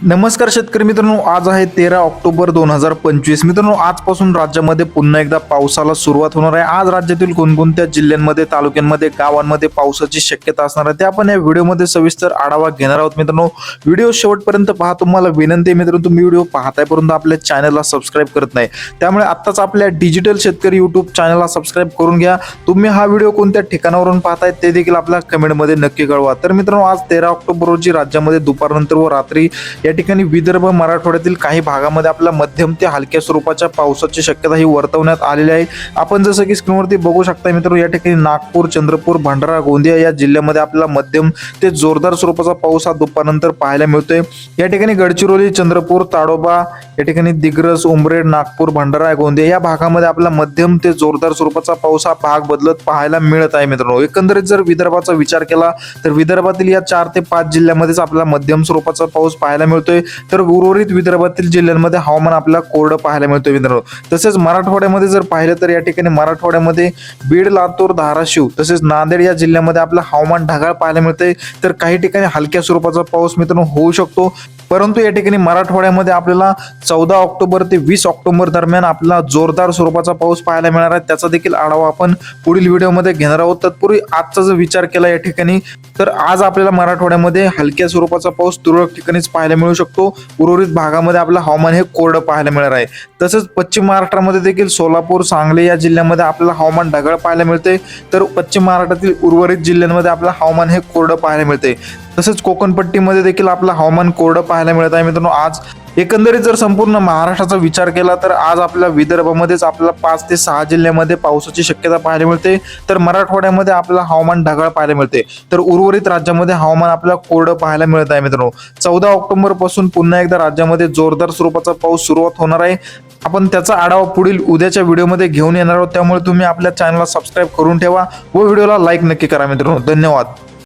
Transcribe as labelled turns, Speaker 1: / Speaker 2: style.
Speaker 1: नमस्कार शेतकरी मित्रांनो आज आहे तेरा ऑक्टोबर दोन हजार पंचवीस. मित्रांनो आजपासून राज्यामध्ये पुन्हा एकदा पावसाला सुरुवात होणार आहे. आज राज्यातील कोणकोणत्या जिल्ह्यांमध्ये तालुक्यांमध्ये गावांमध्ये पावसाची शक्यता असणार आहे ते आपण या व्हिडिओमध्ये सविस्तर आढावा घेणार आहोत. मित्रांनो व्हिडिओ शेवटपर्यंत पहा तुम्हाला विनंती आहे मित्रांनो तुम्ही व्हिडिओ पाहताय परंतु आपल्या चॅनलला सबस्क्राईब करत नाही. त्यामुळे आत्ताच आपल्या डिजिटल शेतकरी युट्यूब चॅनलला सबस्क्राईब करून घ्या. तुम्ही हा व्हिडिओ कोणत्या ठिकाणावरून पाहताय ते देखील आपल्या कमेंटमध्ये नक्की कळवा. तर मित्रांनो आज तेरा ऑक्टोबर रोजी राज्यामध्ये दुपारनंतर व रात्री या ठिकाणी विदर्भ मराठवाड्यातील काही भागामध्ये आपला मध्यम ते हलक्या स्वरूपाच्या पावसाची शक्यता ही वर्तवण्यात आलेली आहे. आपण जसं की स्क्रीनवरती बघू शकता मित्रांनो या ठिकाणी नागपूर चंद्रपूर भंडारा गोंदिया या जिल्ह्यामध्ये आपला मध्यम ते जोरदार स्वरूपाचा पाऊस हा दुपारनंतर पाहायला मिळतोय. या ठिकाणी गडचिरोली चंद्रपूर ताडोबा या ठिकाणी दिग्रस उमरेड नागपूर भंडारा गोंदिया या भागामध्ये आपला मध्यम ते जोरदार स्वरूपाचा पाऊस हा भाग बदलत पाहायला मिळत आहे मित्रांनो. एकंदरीत जर विदर्भाचा विचार केला तर विदर्भातील या चार ते पाच जिल्ह्यामध्येच आपल्याला मध्यम स्वरूपाचा पाऊस पाहायला मिळतो मिळतोय. तर उर्वरित विदर्भातील जिल्ह्यांमध्ये हवामान आपल्याला कोरडं पाहायला मिळतोय मित्रांनो. तसेच मराठवाड्यामध्ये जर पाहिलं तर या ठिकाणी मराठवाड्यामध्ये बीड लातूर धाराशिव तसेच नांदेड या जिल्ह्यामध्ये आपलं हवामान ढगाळ पाहायला मिळतंय. तर काही ठिकाणी हलक्या स्वरूपाचा पाऊस मित्रांनो होऊ शकतो. परंतु या ठिकाणी मराठवाड्यामध्ये आपल्याला चौदा ऑक्टोबर ते वीस ऑक्टोबर दरम्यान आपला जोरदार स्वरूपाचा पाऊस पाहायला मिळणार आहे. त्याचा देखील आढावा आपण पुढील व्हिडिओमध्ये घेणार आहोत. तत्पूर्वी आजचा जर विचार केला या ठिकाणी तर आज आपल्याला मराठवाड्यामध्ये हलक्या स्वरूपाचा पाऊस तुरळक ठिकाणीच पाहायला मिळू शकतो. उर्वरित भागामध्ये आपलं हवामान हे कोरडं पाहायला मिळणार आहे. तसंच पश्चिम महाराष्ट्रामध्ये देखील सोलापूर सांगली या जिल्ह्यामध्ये आपल्याला हवामान ढगाळ पाहायला मिळते. तर पश्चिम महाराष्ट्रातील उर्वरित जिल्ह्यांमध्ये आपलं हवामान हे कोरडं पाहायला मिळते. तसंच कोकणपट्टीमध्ये देखील आपलं हवामान कोरडं पाहायला मिळत आहे. मित्रांनो आज एकंदरीत जर संपूर्ण महाराष्ट्राचा विचार केला तर आज आपल्या विदर्भामध्येच आपल्याला पाच ते सहा जिल्ह्यामध्ये पावसाची शक्यता पाहायला मिळते. तर मराठवाड्यामध्ये आपल्याला हवामान ढगाळ पाहायला मिळते. तर उर्वरित राज्यामध्ये हवामान आपल्याला कोरडं पाहायला मिळत आहे मित्रांनो. चौदा ऑक्टोबरपासून पुन्हा एकदा राज्यामध्ये जोरदार स्वरूपाचा पाऊस सुरुवात होणार आहे. आपण त्याचा आढावा पुढील उद्याच्या व्हिडिओमध्ये घेऊन येणार आहोत. त्यामुळे तुम्ही आपल्या चॅनलला सबस्क्राईब करून ठेवा व व्हिडिओला लाईक नक्की करा मित्रांनो. धन्यवाद.